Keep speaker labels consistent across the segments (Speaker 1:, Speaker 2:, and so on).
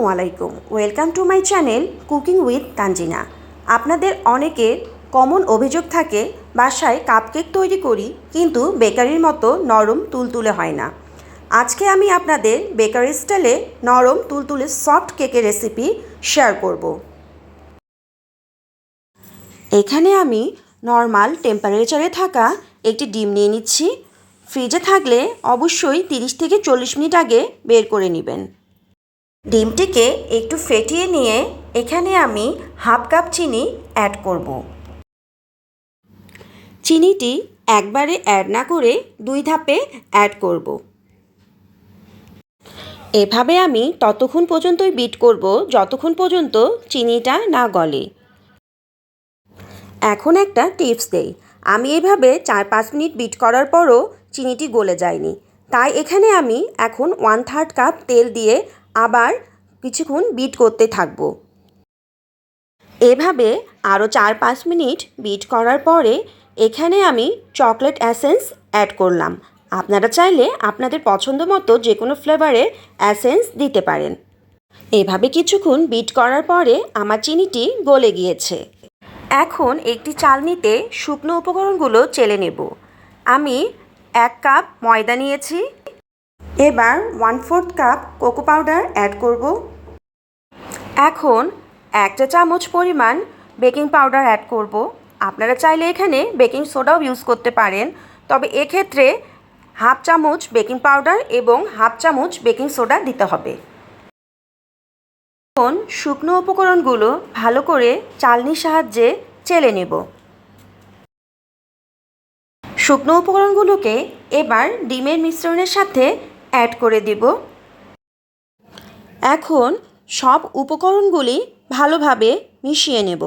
Speaker 1: আসসালামু আলাইকুম। Welcome to my channel cooking with Tanzina আপনাদের অনেকের কমন অভিযোগ থাকে, বাসায় কাপকেক তৈরি করি, কিন্তু বেকারির মতো নরম তুলতুলে হয় না। আজকে আমি আপনাদের বেকারি স্টাইলে নরম তুলতুলে সফট কেকের রেসিপি শেয়ার করব। এখানে আমি নর্মাল টেম্পারেচারে থাকা একটি ডিম নিয়ে নিচ্ছি। ফ্রিজে থাকলে অবশ্যই তিরিশ থেকে চল্লিশ মিনিট আগে বের করে নেবেন। ডিমটিকে একটু ফেটিয়ে নিয়ে এখানে আমি হাফ কাপ চিনি অ্যাড করব। চিনিটি একবারে অ্যাড না করে দুই ধাপে অ্যাড করব। এভাবে আমি ততক্ষণ পর্যন্তই বিট করব, যতক্ষণ পর্যন্ত চিনিটা না গলে। এখন একটা টিপস দেই। আমি এভাবে চার পাঁচ মিনিট বিট করার পরও চিনিটি গলে যায়নি। তাই এখানে আমি এখন ওয়ান থার্ড কাপ তেল দিয়ে আবার কিছুক্ষণ বিট করতে থাকব। এভাবে আরও চার পাঁচ মিনিট বিট করার পরে এখানে আমি চকলেট অ্যাসেন্স অ্যাড করলাম। আপনারা চাইলে আপনাদের পছন্দ মতো যে কোনো ফ্লেভারের অ্যাসেন্স দিতে পারেন। এভাবে কিছুক্ষণ বিট করার পরে আমার চিনিটি গলে গিয়েছে। এখন একটি চালনিতে শুকনো উপকরণগুলো চেলে নেব। আমি এক কাপ ময়দা নিয়েছি। এবার one fourth cup cocoa powder add করব। এখন একটা চামচ পরিমাণ বেকিং পাউডার অ্যাড করব। আপনারা চাইলে এখানে বেকিং সোডাও ইউজ করতে পারেন। তবে এক্ষেত্রে হাফ চামচ বেকিং পাউডার এবং হাফ চামচ বেকিং সোডা দিতে হবে। এখন শুকনো উপকরণগুলো ভালো করে চালনির সাহায্যে চেলে নেব। শুকনো উপকরণগুলোকে এবার ডিমের মিশ্রণের সাথে অ্যাড করে দিব। এখন সব উপকরণগুলি ভালোভাবে মিশিয়ে নেব।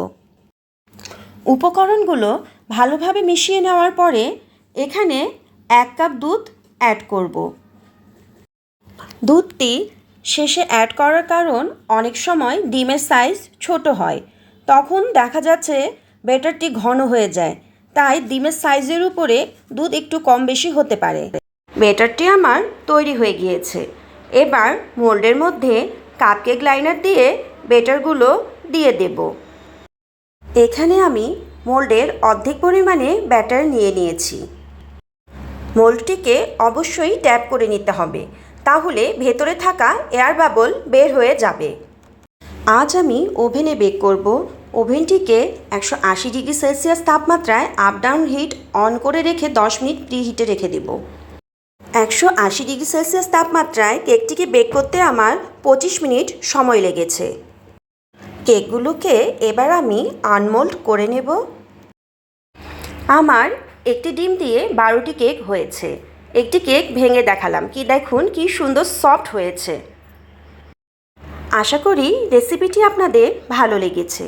Speaker 1: উপকরণগুলো ভালোভাবে মিশিয়ে নেওয়ার পরে এখানে এক কাপ দুধ অ্যাড করব। দুধটি শেষে অ্যাড করার কারণ অনেক সময় ডিমের সাইজ ছোট হয়। তখন দেখা যাচ্ছে ব্যাটারটি ঘন হয়ে যায়। তাই ডিমের সাইজের উপরে দুধ একটু কম বেশি হতে পারে। ব্যাটারটি আমার তৈরি হয়ে গিয়েছে। এবার মোল্ডের মধ্যে কাপকেক লাইনার দিয়ে বেটারগুলো দিয়ে দেব। এখানে আমি মোল্ডের অর্ধেক পরিমাণে ব্যাটার নিয়ে নিয়েছি। মোল্ডটিকে অবশ্যই ট্যাপ করে নিতে হবে, তাহলে ভেতরে থাকা এয়ার বাবল বের হয়ে যাবে। আজ আমি ওভেনে বেক করব। ওভেনটিকে একশো আশি ডিগ্রি সেলসিয়াস তাপমাত্রায় আপ ডাউন হিট অন করে রেখে দশ মিনিট প্রি হিটে রেখে দেব। একশো আশি ডিগ্রি সেলসিয়াস তাপমাত্রায় কেকটিকে বেক করতে আমার পঁচিশ মিনিট সময় লেগেছে। কেকগুলোকে এবার আমি আনমোল্ড করে নেব। আমার একটি ডিম দিয়ে বারোটি কেক হয়েছে। একটি কেক ভেঙে দেখালাম। কি দেখুন, কি সুন্দর সফট হয়েছে। আশা করি রেসিপিটি আপনাদের ভালো লেগেছে।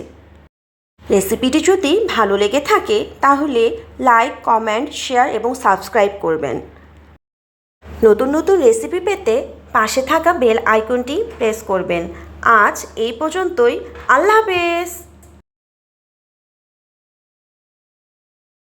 Speaker 1: রেসিপিটি যদি ভালো লেগে থাকে, তাহলে লাইক, কমেন্ট, শেয়ার এবং সাবস্ক্রাইব করবেন। নতুন নতুন রেসিপি পেতে পাশে থাকা বেল আইকনটি প্রেস করবেন। আজ এই পর্যন্তই। আল্লাহ হাফেজ।